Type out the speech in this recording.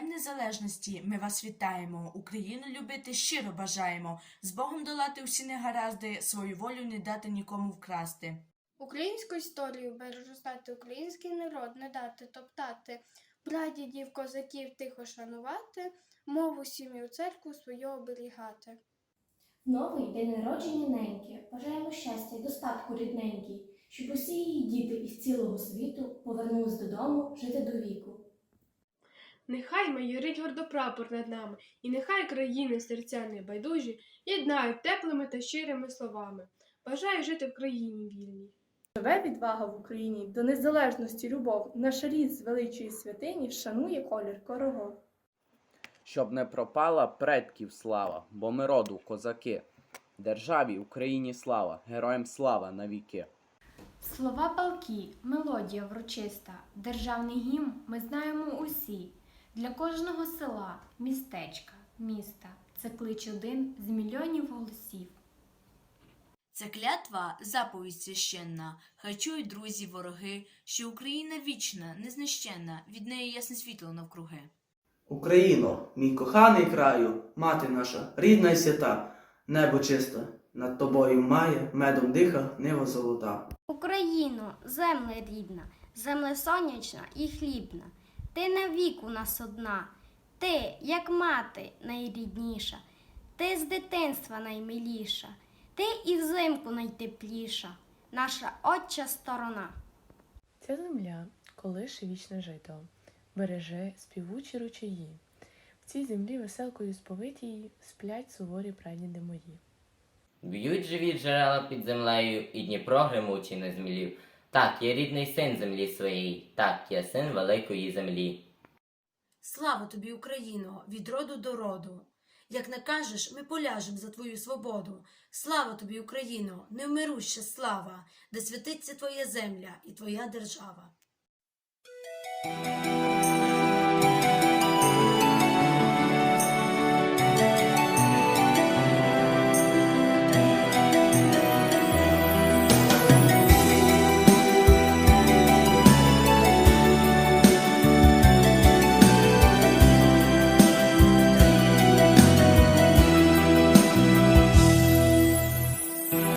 незалежності ми вас вітаємо. Україну любити щиро бажаємо. З Богом долати усі негаразди, свою волю не дати нікому вкрасти. Українську історію бережу український народ не дати топтати, прадідів, козаків тихо шанувати, мову сім'ю церкву свою оберігати. Новий день народження неньки. Бажаємо щастя й достатку рідненький, щоб усі її діти із цілого світу повернулись додому жити до віку. Нехай майорить гордо прапор над нами, і нехай країни серця небайдужі єднають теплими та щирими словами. Бажаю жити в країні вільній. Живе відвага в Україні, до незалежності любов, наш рід з величої святині шанує колір корогов. Щоб не пропала предків слава, бо ми роду козаки. Державі Україні слава, героям слава навіки. Слова палки, мелодія врочиста, державний гімн ми знаємо усі. Для кожного села, містечка, міста це клич один з мільйонів голосів. Це клятва, заповідь священна. Хай чують друзі, вороги, що Україна вічна, незнищенна, від неї ясне світло навкруги. Україно, мій коханий краю, мати наша, рідна й свята, небо чисте, над тобою має, медом диха, нива золота. Україно, земле рідна, земле сонячна і хлібна, ти навік у нас одна, ти, як мати, найрідніша, ти з дитинства наймиліша, ти і взимку найтепліша, наша отча сторона. Ця земля колише вічне жито, береже співучі ручаї. В цій землі веселкою сповитій сплять суворі прадіди мої. Б'ють живі джерела під землею, і Дніпро гримучий не змілів. Так, я рідний син землі своєї, так, я син великої землі. Слава тобі, Україно, від роду до роду. Як накажеш, ми поляжем за твою свободу. Слава тобі, Україно, невмируща слава, де святиться твоя земля і твоя держава.